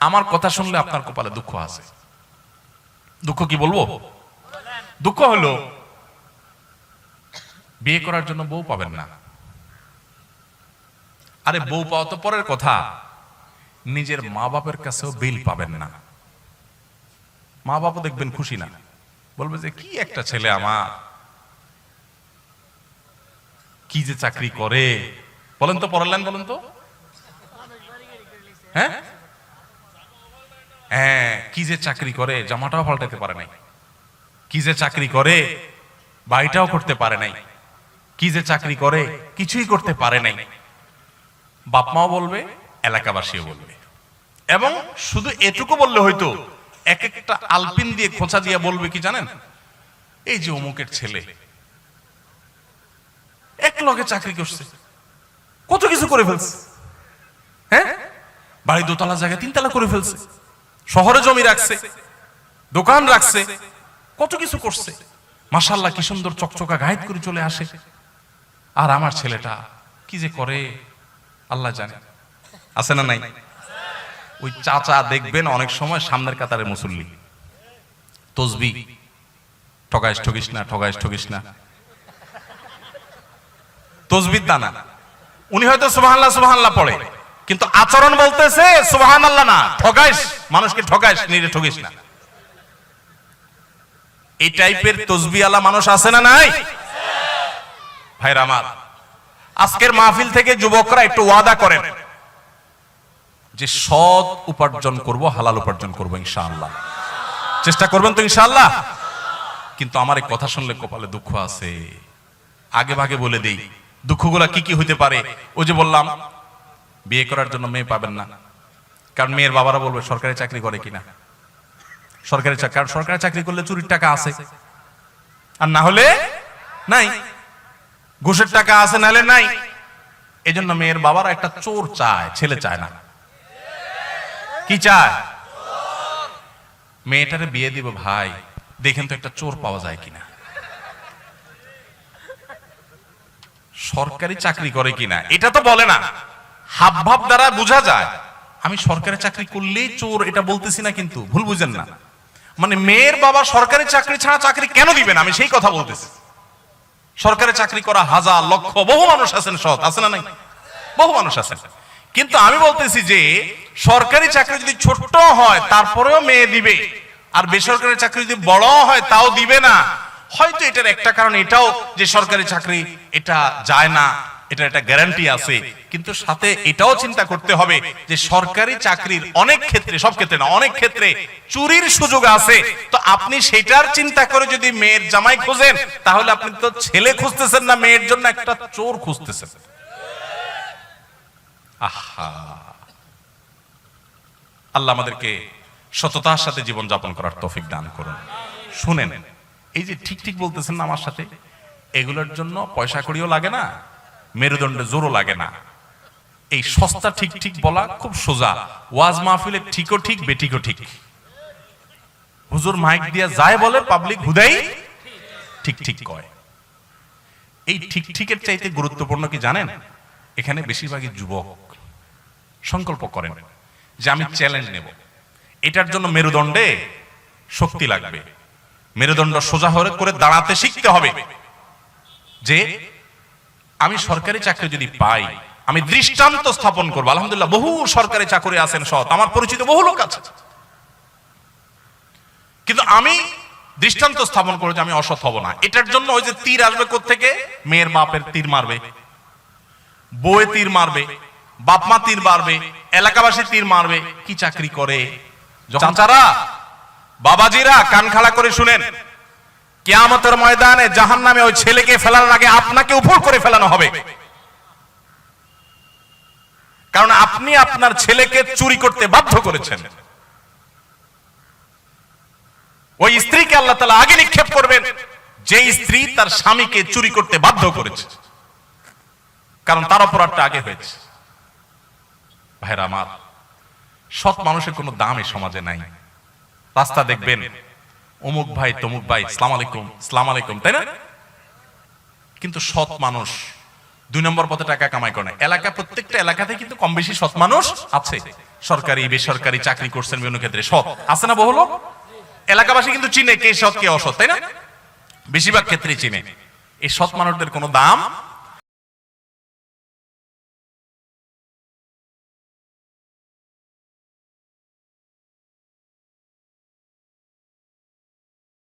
আমার কথা শুনলে আপনার কপালে দুঃখ আছে। দুঃখ কি বলব? দুঃখ হলো, বিয়ে করার জন্য বউ পাবেন না। আরে বউ পাওয়া তো পরের কথা। নিজের মা বাপের কাছেও বিল পাবেন না। মা বাবা দেখবেন খুশি না। বলবে যে, কি একটা ছেলে আমার। কি যে চাকরি করে। বলেন তো পড়ালেন বলেন তো। হ্যাঁ? হ্যাঁ কি যে চাকরি করে, জামাটাও পাল্টাতে পারে নাই। কি যে চাকরি করে, বাড়িটাও করতে পারে নাই। কি যে চাকরি করে, কিছুই করতে পারে নাই। বাপ মাও বলবে, এলাকাবাসীও বলবে। এবং শুধু এটুকু বললে হয়তো, এক একটা আলপিন দিয়ে, খোঁচা দিয়ে বলবে কি জানেন? এই যে অমুকের ছেলে। এক লগে চাকরি করছে। কত কিছু করে ফেলছে। হ্যাঁ? বাড়ি দোতলা জায়গায় তিনতলা করে ফেলছে। শহরে জমি রাখছে, দোকান রাখছে, কত কিছু করছে। মাসাল্লাহ কি সুন্দর চকচকা গায়েব করে চলে আসে। আর আমার ছেলেটা কি যে করে, আল্লাহ জানে। আছে না নাই? ওই চাচা দেখবেন অনেক সময় সামনের কাতারে মুসল্লি। তসবি, ঠগাইস, ঠগিস না, ঠগাইস, ঠগিস না। তসবির দানা। উনি হয়তো সুবহানাল্লাহ সুবহানাল্লাহ পড়ে। কিন্তু আচরণ বলতেছে সুহান আল্লাহ না, ঠগাইস, মানুষকে ঠগাইস, নিজে ঠকিস না। এই টাইপের তসবিওয়ালা মানুষ আছে না নাই? ভাইরা আমার, আজকের মাহফিল থেকে যুবকরা একটু ওয়াদা করেন যে সৎ উপার্জন করব, হালাল উপার্জন করব, ইনশাআল্লাহ। চেষ্টা করবেন তো ইনশাআল্লাহ? কিন্তু আমার এই কথা শুনলে কপালে দুঃখ আছে। আগে ভাগে বলে দেই, দুঃখগুলা কি কি হইতে পারে? ওই যে বললাম বিয়ে করার জন্য মেয়ে পাবেন না। কারণ মেয়ের বাবারা বলবে, সরকারি চাকরি করে কিনা? সরকারি চাকরি, কারণ সরকারি চাকরি করলে চুরির টাকা আছে। আর না হলে নাই। ঘুষের টাকা আছে নাহলে নাই। এই জন্য মেয়ের বাবারা একটা চোর চায়, ছেলে চায় না। কি চায়? মেয়েটারে বিয়ে দিব, ভাই। দেখেন তো একটা চোর পাওয়া যায় কিনা। সরকারি চাকরি করে কিনা। এটা তো বলে না। হাব ভাব দ্বারা বোঝা যায়। আমি সরকারি চাকরি করলেই চোর এটা বলতেছি না কিন্তু, ভুল বুঝেন না। মানে মেয়ের বাবা সরকারি চাকরি ছাড়া চাকরি কেন দিবেন আমি সেই কথা বলতেছি। সরকারি চাকরি করা হাজার লক্ষ, বহু মানুষ আছেন সৎ, আছে না নাই? বহু মানুষ আছেন। কিন্তু আমি বলতেছি যে, সরকারি চাকরি যদি ছোট্ট হয়, তারপরেও মেয়ে দিবে। আর বেসরকারি চাকরি যদি বড় হয়, তাও দিবে না। হয়তো এটার একটা কারণ এটাও যে সরকারি চাকরি, এটা যায় না। এটা একটা গ্যারান্টি আছে। কিন্তু সাথে এটাও চিন্তা করতে হবে যে সরকারি চাকরির অনেক ক্ষেত্রে, সব ক্ষেত্রে না, অনেক ক্ষেত্রে চুরির সুযোগ আছে। তো আপনি সেটার চিন্তা করে যদি মেয়ের জামাই খোঁজেন, তাহলে আপনি তো ছেলে খুঁজতেছেন না, মেয়ের জন্য একটা চোর খুঁজতেছেন। আহা। আল্লাহ আমাদেরকে সততার সাথে জীবন যাপন করার তৌফিক দান করুন। শুনেন, এই যে ঠিক ঠিক বলতেছেন না আমার সাথে, এগুলোর জন্য পয়সা কড়িও লাগে না। মেরুদণ্ডে জোরও লাগে না। এই সস্তা ঠিক ঠিক বলা খুব সোজা। ওয়াজ মাহফিলে ঠিকও ঠিক বেঠিকও ঠিক। হুজুর মাইক দিয়া যায় বলে পাবলিক হুদাই ঠিক ঠিক কয়। এই ঠিক ঠিকের চাইতে গুরুত্বপূর্ণ কি জানেন? এখানে বেশিরভাগই যুবক সংকল্প করেন যে আমি চ্যালেঞ্জ নেব। এটার জন্য মেরুদণ্ডে শক্তি লাগবে। মেরুদণ্ড সোজা হয়ে করে দাঁড়াতে শিখতে হবে। যে আমি সরকারি চাকরি যদি পাই, আমি দৃষ্টান্ত স্থাপন করব। আলহামদুলিল্লাহ, বহু সরকারি চাকরি আছেন সৎ। আমার পরিচিত বহু লোক আছে। কিন্তু আমি দৃষ্টান্ত স্থাপন করে আমি অসৎ হব না। এটার জন্য ওই যে তীর আসবে থেকে মেয়ের বাপের তীর মারবে বউয়ে তীর মারবে, বাপ মা তীর মারবে এলাকাবাসী তীর মারবে। কি চাকরি করে? চাচারা, বাবাজিরা কান খাড়া করে শুনেন কেয়ামতের ময়দানে জাহান নামে ওই ছেলেকে ফেলানোর আগে আপনাকে উপর করে ফেলানো হবে। কারণ আপনি আপনার ছেলেকে চুরি করতে বাধ্য করেছেন। ওই স্ত্রীকে আল্লাহ তালা আগে নিক্ষেপ করবেন যে স্ত্রী তার স্বামীকে চুরি করতে বাধ্য করেছে। কারণ তার অপরাধটা আগে হয়েছে। ভাইরা আমার, সৎ মানুষের কোনো দাম এই সমাজে নাই। রাস্তা দেখবেন অমুক ভাই, তমুক ভাই, সালাম আলাইকুম সালাম আলাইকুম, তাই না? কিন্তু সৎ মানুষ দুই নম্বর পথে টাকা কামাই করে। এলাকা, প্রত্যেকটা এলাকাতে কিন্তু কম বেশি সৎ মানুষ আছে। সরকারি, বেসরকারি চাকরি করছেন বিভিন্ন ক্ষেত্রে সৎ। আছে না বহু লোক? এলাকাবাসী কিন্তু চিনে কে সৎ, কে অসৎ, তাই না? বেশিরভাগ ক্ষেত্রে চিনে। এই সৎ মানুষদের কোনো দাম